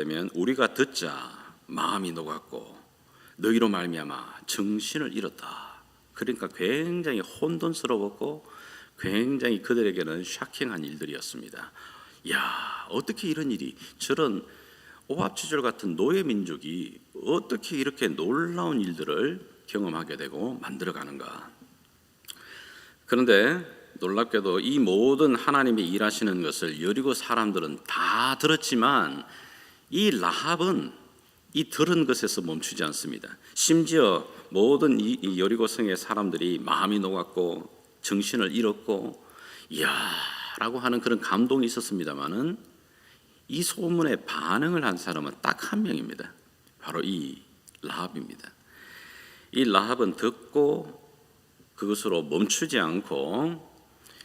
되면 우리가 듣자 마음이 녹았고 너희로 말미암아 정신을 잃었다. 그러니까 굉장히 혼돈스러웠고 굉장히 그들에게는 샤킹한 일들이었습니다. 야 어떻게 이런 일이 저런 오합지졸 같은 노예 민족이 어떻게 이렇게 놀라운 일들을 경험하게 되고 만들어가는가? 그런데 놀랍게도 이 모든 하나님이 일하시는 것을 여리고 사람들은 다 들었지만 이 라합은 이 들은 것에서 멈추지 않습니다. 심지어 모든 이, 이 여리고 성의 사람들이 마음이 녹았고 정신을 잃었고 이야라고 하는 그런 감동이 있었습니다만은 이 소문에 반응을 한 사람은 딱 한 명입니다. 바로 이 라합입니다. 이 라합은 듣고 그것으로 멈추지 않고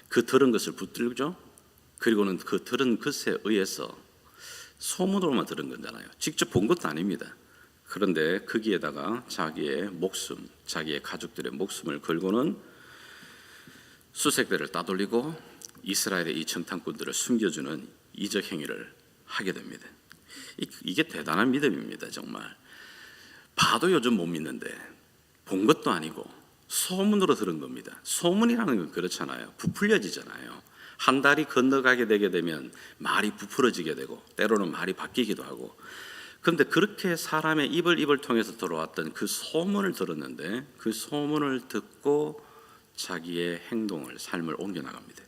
그 들은 것을 붙들죠. 그리고는 그 들은 것에 의해서 소문으로만 들은 거잖아요. 직접 본 것도 아닙니다. 그런데 거기에다가 자기의 목숨, 자기의 가족들의 목숨을 걸고는 수색대를 따돌리고 이스라엘의 이 정탐꾼들을 숨겨주는 이적 행위를 하게 됩니다. 이- 이게 대단한 믿음입니다, 정말. 봐도 요즘 못 믿는데 본 것도 아니고 소문으로 들은 겁니다. 소문이라는 건 그렇잖아요. 부풀려지잖아요. 한 달이 건너가게 되게 되면 말이 부풀어지게 되고 때로는 말이 바뀌기도 하고 그런데 그렇게 사람의 입을 입을 통해서 들어왔던 그 소문을 들었는데 그 소문을 듣고 자기의 행동을 삶을 옮겨 나갑니다.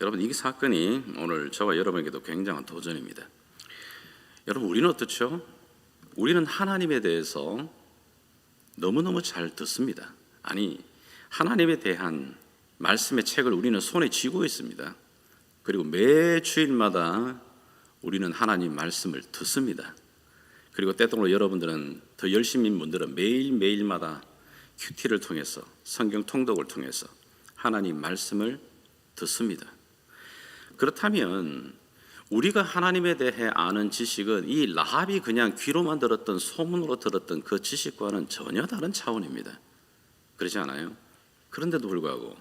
여러분 이 사건이 오늘 저와 여러분에게도 굉장한 도전입니다. 여러분 우리는 어떻죠? 우리는 하나님에 대해서 너무너무 잘 듣습니다. 아니 하나님에 대한 말씀의 책을 우리는 손에 쥐고 있습니다. 그리고 매 주일마다 우리는 하나님 말씀을 듣습니다. 그리고 때때로 여러분들은 더 열심인 분들은 매일 매일마다 큐티를 통해서 성경 통독을 통해서 하나님 말씀을 듣습니다. 그렇다면 우리가 하나님에 대해 아는 지식은 이 라합이 그냥 귀로만 들었던 소문으로 들었던 그 지식과는 전혀 다른 차원입니다. 그렇지 않아요? 그런데도 불구하고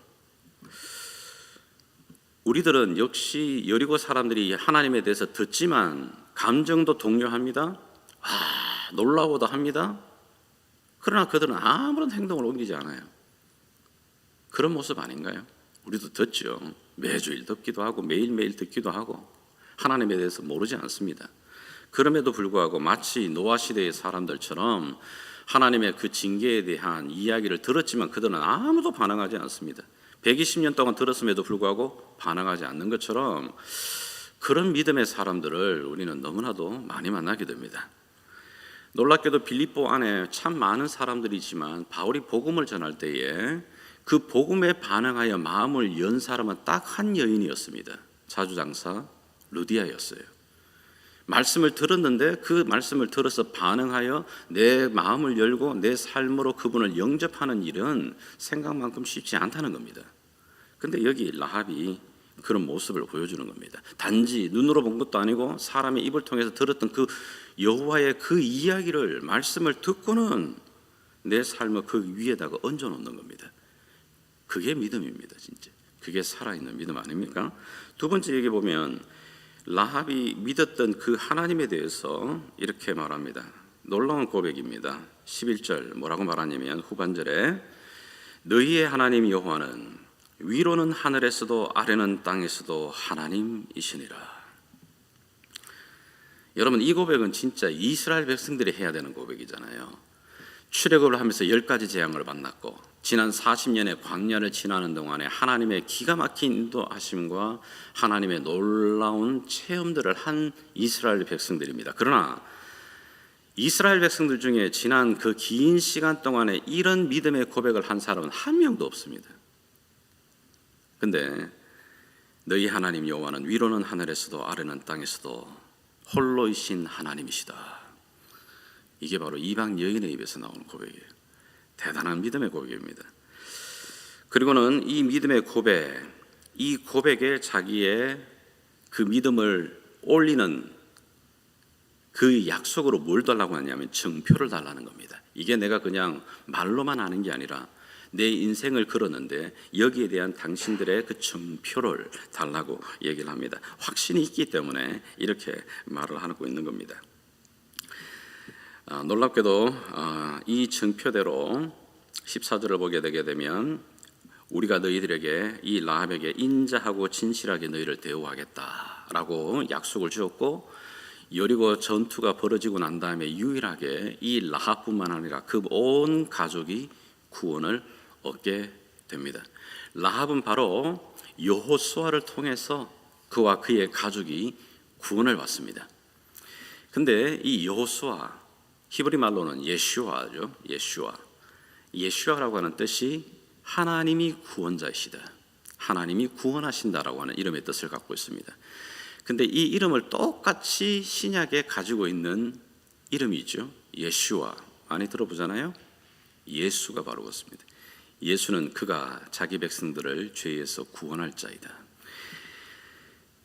우리들은 역시 여리고 사람들이 하나님에 대해서 듣지만 감정도 동요합니다. 아, 놀라워도 합니다. 그러나 그들은 아무런 행동을 옮기지 않아요. 그런 모습 아닌가요? 우리도 듣죠. 매주일 듣기도 하고 매일매일 듣기도 하고 하나님에 대해서 모르지 않습니다. 그럼에도 불구하고 마치 노아 시대의 사람들처럼 하나님의 그 징계에 대한 이야기를 들었지만 그들은 아무도 반응하지 않습니다. 120년 동안 들었음에도 불구하고 반응하지 않는 것처럼 그런 믿음의 사람들을 우리는 너무나도 많이 만나게 됩니다. 놀랍게도 빌립보 안에 참 많은 사람들이지만 바울이 복음을 전할 때에 그 복음에 반응하여 마음을 연 사람은 딱 한 여인이었습니다. 자주장사 루디아였어요. 말씀을 들었는데 그 말씀을 들어서 반응하여 내 마음을 열고 내 삶으로 그분을 영접하는 일은 생각만큼 쉽지 않다는 겁니다. 근데 여기 라합이 그런 모습을 보여주는 겁니다. 단지 눈으로 본 것도 아니고 사람의 입을 통해서 들었던 그 여호와의 그 이야기를 말씀을 듣고는 내 삶을 그 위에다가 얹어 놓는 겁니다. 그게 믿음입니다, 진짜. 그게 살아있는 믿음 아닙니까? 두 번째 얘기 보면 라합이 믿었던 그 하나님에 대해서 이렇게 말합니다. 놀라운 고백입니다. 11절 뭐라고 말하냐면 후반절에 너희의 하나님 여호와는 위로는 하늘에서도 아래는 땅에서도 하나님이시니라. 여러분 이 고백은 진짜 이스라엘 백성들이 해야 되는 고백이잖아요. 출애굽을 하면서 열 가지 재앙을 만났고 지난 40년의 광야를 지나는 동안에 하나님의 기가 막힌 인도하심과 하나님의 놀라운 체험들을 한 이스라엘 백성들입니다. 그러나 이스라엘 백성들 중에 지난 그 긴 시간 동안에 이런 믿음의 고백을 한 사람은 한 명도 없습니다. 근데 너희 하나님 여호와는 위로는 하늘에서도 아래는 땅에서도 홀로이신 하나님이시다. 이게 바로 이방 여인의 입에서 나오는 고백이에요. 대단한 믿음의 고백입니다. 그리고는 이 믿음의 고백, 이 고백에 자기의 그 믿음을 올리는 그 약속으로 뭘 달라고 하냐면 증표를 달라는 겁니다. 이게 내가 그냥 말로만 하는 게 아니라 내 인생을 걸었는데 여기에 대한 당신들의 그 증표를 달라고 얘기를 합니다. 확신이 있기 때문에 이렇게 말을 하고 있는 겁니다. 아, 놀랍게도 아, 이 증표대로 14절을 보게 되게 되면 우리가 너희들에게 이 라합에게 인자하고 진실하게 너희를 대우하겠다라고 약속을 주었고 여리고 전투가 벌어지고 난 다음에 유일하게 이 라합뿐만 아니라 그 온 가족이 구원을 얻게 됩니다. 라합은 바로 여호수아를 통해서 그와 그의 가족이 구원을 받습니다. 근데 이 여호수아 히브리 말로는 예슈아죠. 예슈아. 예슈아라고 하는 뜻이 하나님이 구원자이시다. 하나님이 구원하신다라고 하는 이름의 뜻을 갖고 있습니다. 근데 이 이름을 똑같이 신약에 가지고 있는 이름이 있죠. 예슈아. 많이 들어보잖아요. 예수가 바로 그렇습니다. 예수는 그가 자기 백성들을 죄에서 구원할 자이다.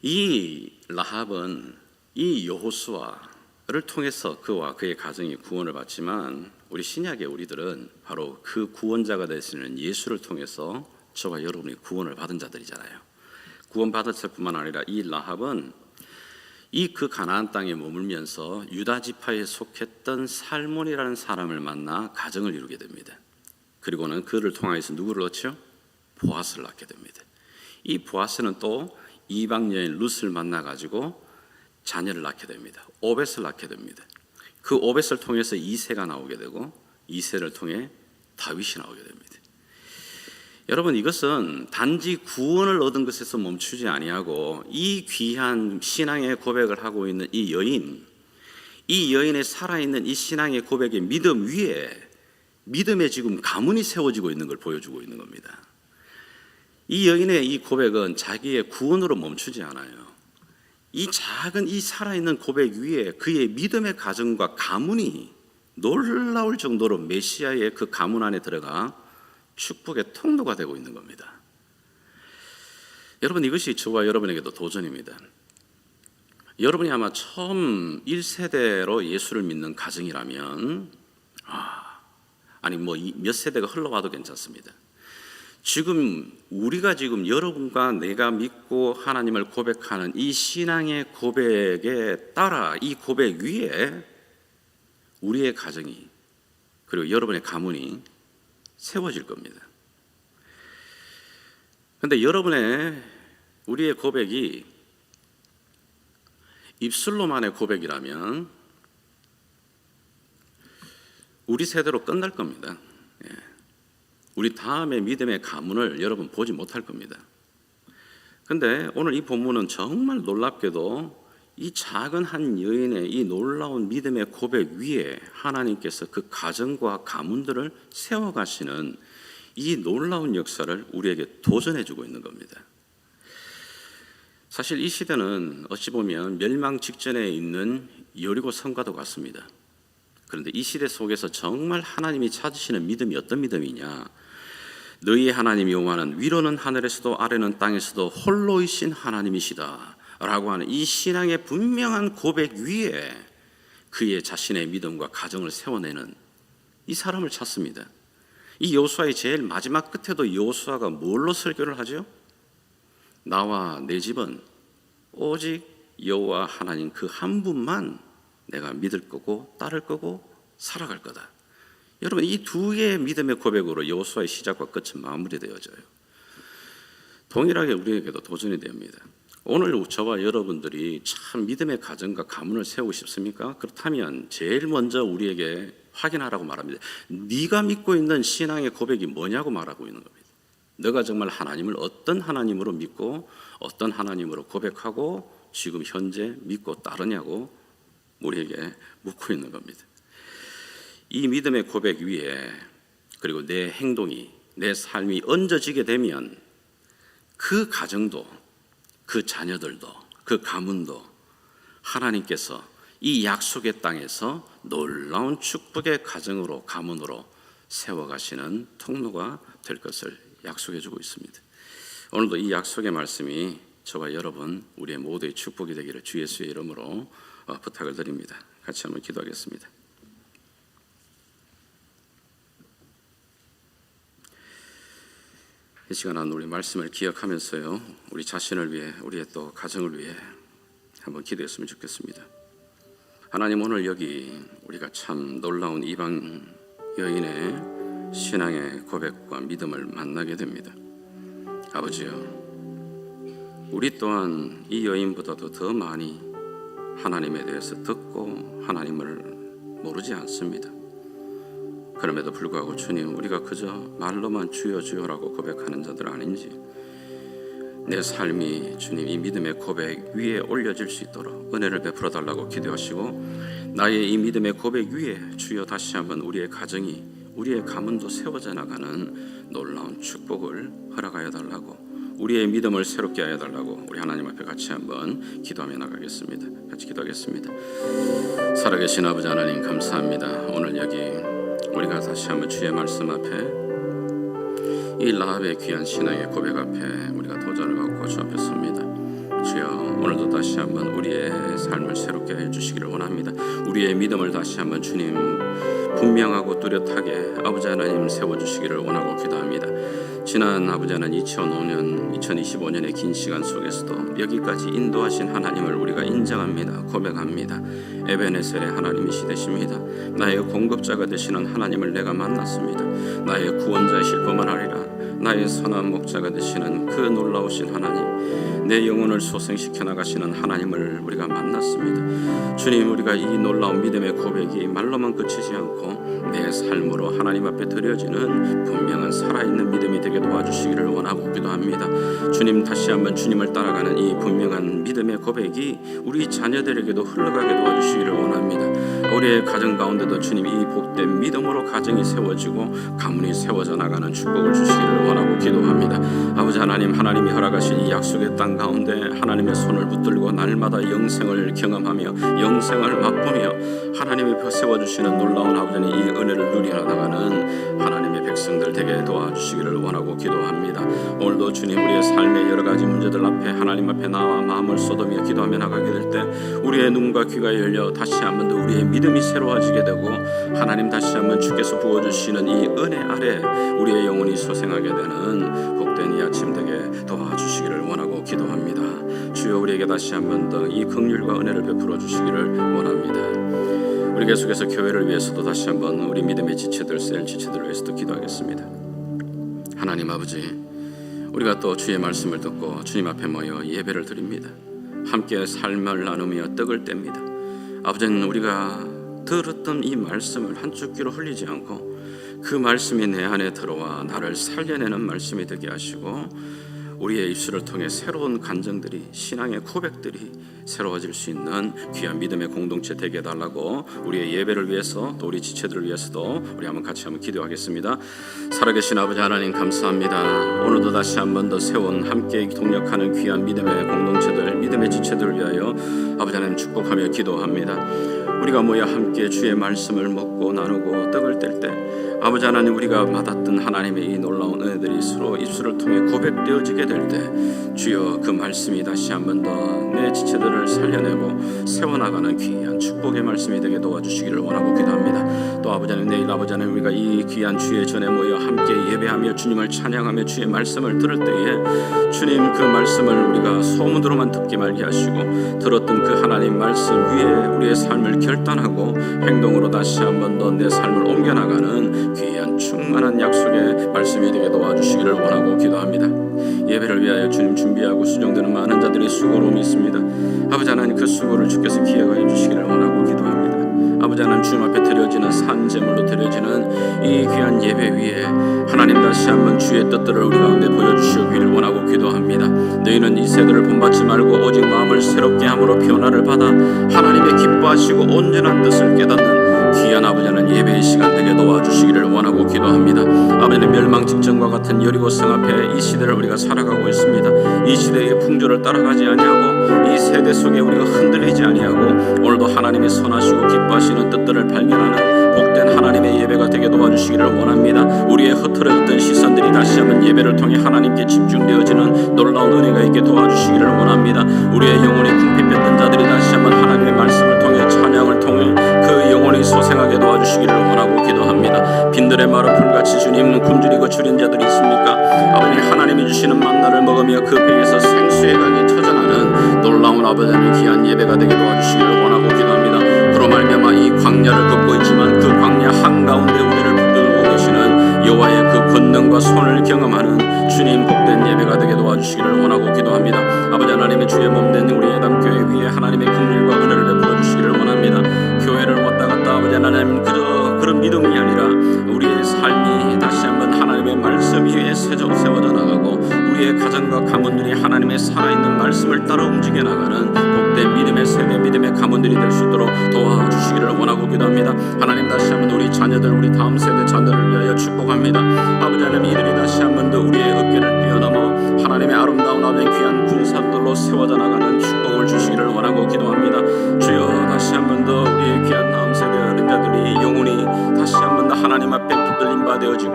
이 라합은 이 여호수아 를 통해서 그와 그의 가정이 구원을 받지만 우리 신약의 우리들은 바로 그 구원자가 되시는 예수를 통해서 저와 여러분이 구원을 받은 자들이잖아요. 구원받았을 뿐만 아니라 이 라합은 이 그 가나안 땅에 머물면서 유다 지파에 속했던 살몬이라는 사람을 만나 가정을 이루게 됩니다. 그리고는 그를 통하여서 누구를 얻죠? 보아스를 낳게 됩니다. 이 보아스는 또 이방 여인 룻을 만나 가지고 자녀를 낳게 됩니다. 오벳을 낳게 됩니다. 그 오벳을 통해서 이세가 나오게 되고 이세를 통해 다윗이 나오게 됩니다. 여러분 이것은 단지 구원을 얻은 것에서 멈추지 아니하고 이 귀한 신앙의 고백을 하고 있는 이 여인, 이 여인의 살아있는 이 신앙의 고백의 믿음 위에 믿음의 지금 가문이 세워지고 있는 걸 보여주고 있는 겁니다. 이 여인의 이 고백은 자기의 구원으로 멈추지 않아요. 이 작은 이 살아있는 고백 위에 그의 믿음의 가정과 가문이 놀라울 정도로 메시아의 그 가문 안에 들어가 축복의 통로가 되고 있는 겁니다. 여러분 이것이 저와 여러분에게도 도전입니다. 여러분이 아마 처음 1세대로 예수를 믿는 가정이라면 아, 아니 뭐 몇 세대가 흘러와도 괜찮습니다. 지금 우리가 지금 여러분과 내가 믿고 하나님을 고백하는 이 신앙의 고백에 따라 이 고백 위에 우리의 가정이 그리고 여러분의 가문이 세워질 겁니다. 근데 여러분의 우리의 고백이 입술로만의 고백이라면 우리 세대로 끝날 겁니다. 예. 우리 다음의 믿음의 가문을 여러분 보지 못할 겁니다. 근데 오늘 이 본문은 정말 놀랍게도 이 작은 한 여인의 이 놀라운 믿음의 고백 위에 하나님께서 그 가정과 가문들을 세워가시는 이 놀라운 역사를 우리에게 도전해 주고 있는 겁니다. 사실 이 시대는 어찌 보면 멸망 직전에 있는 여리고 성과도 같습니다. 그런데 이 시대 속에서 정말 하나님이 찾으시는 믿음이 어떤 믿음이냐? 너희 하나님이 오마는 위로는 하늘에서도 아래는 땅에서도 홀로이신 하나님이시다. 라고 하는 이 신앙의 분명한 고백 위에 그의 자신의 믿음과 가정을 세워내는 이 사람을 찾습니다. 이 여호수아의 제일 마지막 끝에도 여호수아가 뭘로 설교를 하죠? 나와 내 집은 오직 여호와 하나님 그 한 분만 내가 믿을 거고 따를 거고 살아갈 거다. 여러분 이 두 개의 믿음의 고백으로 여호수아의 시작과 끝은 마무리되어져요. 동일하게 우리에게도 도전이 됩니다. 오늘 저와 여러분들이 참 믿음의 가정과 가문을 세우고 싶습니까? 그렇다면 제일 먼저 우리에게 확인하라고 말합니다. 네가 믿고 있는 신앙의 고백이 뭐냐고 말하고 있는 겁니다. 너가 정말 하나님을 어떤 하나님으로 믿고 어떤 하나님으로 고백하고 지금 현재 믿고 따르냐고 우리에게 묻고 있는 겁니다. 이 믿음의 고백 위에 그리고 내 행동이 내 삶이 얹어지게 되면 그 가정도 그 자녀들도 그 가문도 하나님께서 이 약속의 땅에서 놀라운 축복의 가정으로 가문으로 세워가시는 통로가 될 것을 약속해 주고 있습니다. 오늘도 이 약속의 말씀이 저와 여러분 우리의 모두의 축복이 되기를 주 예수의 이름으로 어, 부탁을 드립니다. 같이 한번 기도하겠습니다. 이 시간 우리 말씀을 기억하면서요 우리 자신을 위해 우리의 또 가정을 위해 한번 기도했으면 좋겠습니다. 하나님 오늘 여기 우리가 참 놀라운 이방 여인의 신앙의 고백과 믿음을 만나게 됩니다. 아버지요 우리 또한 이 여인보다도 더 많이 하나님에 대해서 듣고 하나님을 모르지 않습니다. 그럼에도 불구하고 주님 우리가 그저 말로만 주여 주여라고 고백하는 자들 아닌지 내 삶이 주님 이 믿음의 고백 위에 올려질 수 있도록 은혜를 베풀어 달라고 기도하시고 나의 이 믿음의 고백 위에 주여 다시 한번 우리의 가정이 우리의 가문도 세워져 나가는 놀라운 축복을 허락하여 달라고 우리의 믿음을 새롭게 하여 달라고 우리 하나님 앞에 같이 한번 기도하며 나가겠습니다. 같이 기도하겠습니다. 살아계신 아버지 하나님 감사합니다. 오늘 여기 우리가 다시 한번 주의 말씀 앞에 이 라합의 귀한 신앙의 고백 앞에 우리가 도전을 받고 주 앞에 섭니다. 주여 오늘도 다시 한번 우리의 삶을 새롭게 해주시기를 원합니다. 우리의 믿음을 다시 한번 주님 분명하고 뚜렷하게 아버지 하나님 세워주시기를 원하고 기도합니다. 지난 아버지 하나님 2005년, 2025년의 긴 시간 속에서도 여기까지 인도하신 하나님을 우리가 인정합니다. 고백합니다. 에베네셀의 하나님이시 되십니다. 나의 공급자가 되시는 하나님을 내가 만났습니다. 나의 구원자이실 뿐만 아니라 나의 선한 목자가 되시는 그 놀라우신 하나님, 내 영혼을 소생시켜 나가시는 하나님을 우리가 만났습니다. 주님, 우리가 이 놀라운 믿음의 고백이 말로만 그치지 않고 내 삶으로 하나님 앞에 드려지는 분명한 살아있는 믿음이 되게 도와주시기를 원하고 기도합니다. 주님, 다시 한번 주님을 따라가는 이 분명한 믿음의 고백이 우리 자녀들에게도 흘러가게 도와주시기를 원합니다. 우리의 가정 가운데도 주님 이 복된 믿음으로 가정이 세워지고 가문이 세워져 나가는 축복을 주시기를 원하고 기도합니다. 아버지 하나님 하나님이 허락하신 이 약속의 땅 가운데 하나님의 손을 붙들고 날마다 영생을 경험하며 영생을 맛보며 하나님이 세워 주시는 놀라운 아버지는 이 은혜를 누리러 나가는 하나님의 백성들 되게 도와주시기를 원하고 기도합니다. 오늘도 주님 우리의 삶의 여러 가지 문제들 앞에 하나님 앞에 나와 마음을 쏟으며 기도하며 나가게 될 때 우리의 눈과 귀가 열려 다시 한번 더 우리의 믿음이 새로워지게 되고 하나님 다시 한번 주께서 부어 주시는 이 은혜 아래 우리의 영혼이 소생하게 되는 복된 이 아침 되게 도와주시기를 원하고 기도합니다. 주여 우리에게 다시 한 번 더 이 긍휼과 은혜를 베풀어 주시기를 원합니다. 우리 계속해서 교회를 위해서도 다시 한번 우리 믿음의 지체들, 셀 지체들을 위해서도 기도하겠습니다. 하나님 아버지, 우리가 또 주의 말씀을 듣고 주님 앞에 모여 예배를 드립니다. 함께 삶을 나누며 떡을 뗍니다. 아버지는 우리가 들었던 이 말씀을 한쪽 귀로 흘리지 않고 그 말씀이 내 안에 들어와 나를 살려내는 말씀이 되게 하시고 우리의 입술을 통해 새로운 간정들이 신앙의 고백들이 새로워질 수 있는 귀한 믿음의 공동체 되게 해달라고 우리의 예배를 위해서 또 우리 지체들을 위해서도 우리 한번 같이 한번 기도하겠습니다. 살아계신 아버지 하나님 감사합니다. 오늘도 다시 한번 더 세운 함께 동력하는 귀한 믿음의 공동체들, 믿음의 지체들을 위하여 아버지 하나님 축복하며 기도합니다. 우리가 모여 함께 주의 말씀을 먹고 나누고 떡을 뗄 때 아버지 하나님 우리가 받았던 하나님의 이 놀라운 은혜들이 서로 입술을 통해 고백되어지게 될 때 주여 그 말씀이 다시 한 번 더 내 지체들을 살려내고 세워나가는 귀한 축복의 말씀이 되게 도와주시기를 원하고 기도합니다. 또 아버지 하나님 내일 아버지 하나님 우리가 이 귀한 주의 전에 모여 함께 예배하며 주님을 찬양하며 주의 말씀을 들을 때에 주님 그 말씀을 우리가 소문으로만 듣기 말게 하시고 들었던 그 하나님 말씀 위에 우리의 삶을 결단하고 행동으로 다시 한번 더 내 삶을 옮겨나가는 귀한 충만한 약속의 말씀이 되게 도와주시기를 원하고 기도합니다. 예배를 위하여 주님 준비하고 수정되는 많은 자들이 수고로 믿습니다. 아버지 하나님 그 수고를 주께서 기억하여 주시기를 원하고 기도합니다. 아버지 하나님 주님 앞에 드려지는 산 제물로 드려지는 이 귀한 예배 위에 하나님 다시 한번 주의 뜻들을 우리 가운데 보여주시기를 원하고 기도합니다. 너희는 이 세대를 본받지 말고 오직 마음을 새롭게 함으로 변화를 받아 하나님의 기뻐하시고 온전한 뜻을 깨닫는 아버지 하나님 예배의 시간 되게 도와주시기를 원하고 기도합니다. 아버지는 멸망 직전과 같은 여리고 성 앞에 이 시대를 우리가 살아가고 있습니다. 이 시대의 풍조를 따라가지 아니하고 이 세대 속에 우리가 흔들리지 아니하고 오늘도 하나님이 선하시고 기뻐하시는 뜻들을 발견하는 복된 하나님의 예배가 되게 도와주시기를 원합니다. 우리의 흐트러졌던 시선들이 다시 한번 예배를 통해 하나님께 집중되어지는 놀라운 은혜가 있게 도와주시기를 원합니다. 우리의 영혼이 궁핍했던 자들이 다시 온전히 소생하게 도와주시기를 원하고 기도합니다. 빈들의 말은 불같이 주님 굶주리 거출린 자들이 있습니까? 아버님 하나님이 주시는 만나를 먹으며 그 배에서 생수의 강이 터져나는 놀라운 아버지의 귀한 예배가 되게 도와주시기를 원하고 기도합니다. 그로 말미암아 이 광야를 걷고 있지만 그 광야 한가운데 우리를 붙들고 계시는 여호와의 그 권능과 손을 경험하는 주님 복된 도와주시기를 원하고 기도합니다. 아버지 하나님의 주의 몸된 우리 예담교회 위에 하나님의 긍휼과 은혜를 베풀어 주시기를 원합니다. 교회를 왔다 갔다 아버지 하나님 그저 그런 믿음이 아니라 우리의 삶이 다시 한번 하나님의 말씀 위에 세져 세워져 나가고 우리의 가정과 가문들이 하나님의 살아있는 말씀을 따라 움직여 나가는 복된 믿음의 세대 믿음의 가문들이 될 수 있도록 도와주시기를 원하고 기도합니다. 하나님 다시 한번 우리 자녀들 우리 다음 세대 자녀를 위하여 축복합니다. 아버지 하나님 이들이 다시 한번 더 우리의 어깨를 뛰어넘어 하나님의 아름다운 아버지 귀한 군사들로 세워져 나가는 축복을 주시기를 원하고 기도합니다. 주여 다시 한 번 더 우리의 귀한 다음 세대 어린 자들이 영혼이 다시 한 번 더 하나님 앞에 붙들림 바 되어지고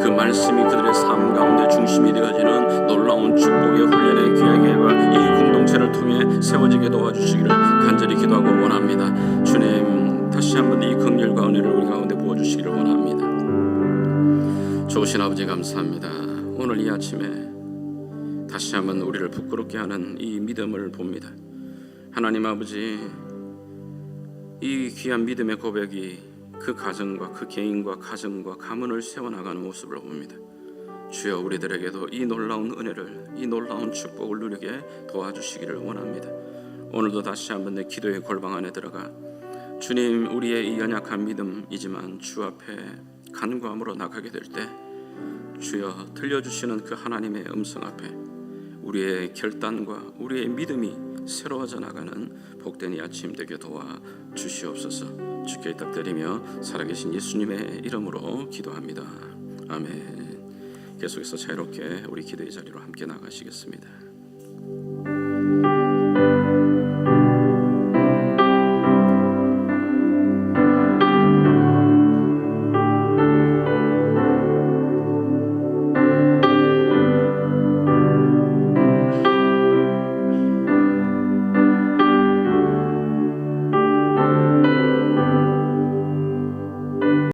그 말씀이 그들의 삶 가운데 중심이 되어지는 놀라운 축복의 훈련의 귀하게 이 공동체를 통해 세워지게 도와주시기를 간절히 기도하고 원합니다. 주님 다시 한 번 이 긍휼과 은혜를 우리 가운데 부어주시기를 원합니다. 좋으신 아버지 감사합니다. 오늘 이 아침에 한번 우리를 부끄럽게 하는 이 믿음을 봅니다. 하나님 아버지 이 귀한 믿음의 고백이 그 가정과 그 개인과 가정과 가문을 세워나가는 모습을 봅니다. 주여 우리들에게도 이 놀라운 은혜를 이 놀라운 축복을 누리게 도와주시기를 원합니다. 오늘도 다시 한번 내 기도의 골방 안에 들어가 주님 우리의 이 연약한 믿음이지만 주 앞에 간구함으로 나가게 될 때 주여 들려주시는 그 하나님의 음성 앞에 우리의 결단과 우리의 믿음이 새로워져 나가는 복된 이 아침 되게 도와 주시옵소서. 주께 부탁드리며 살아계신 예수님의 이름으로 기도합니다. 아멘. 계속해서 자유롭게 우리 기도의 자리로 함께 나가시겠습니다.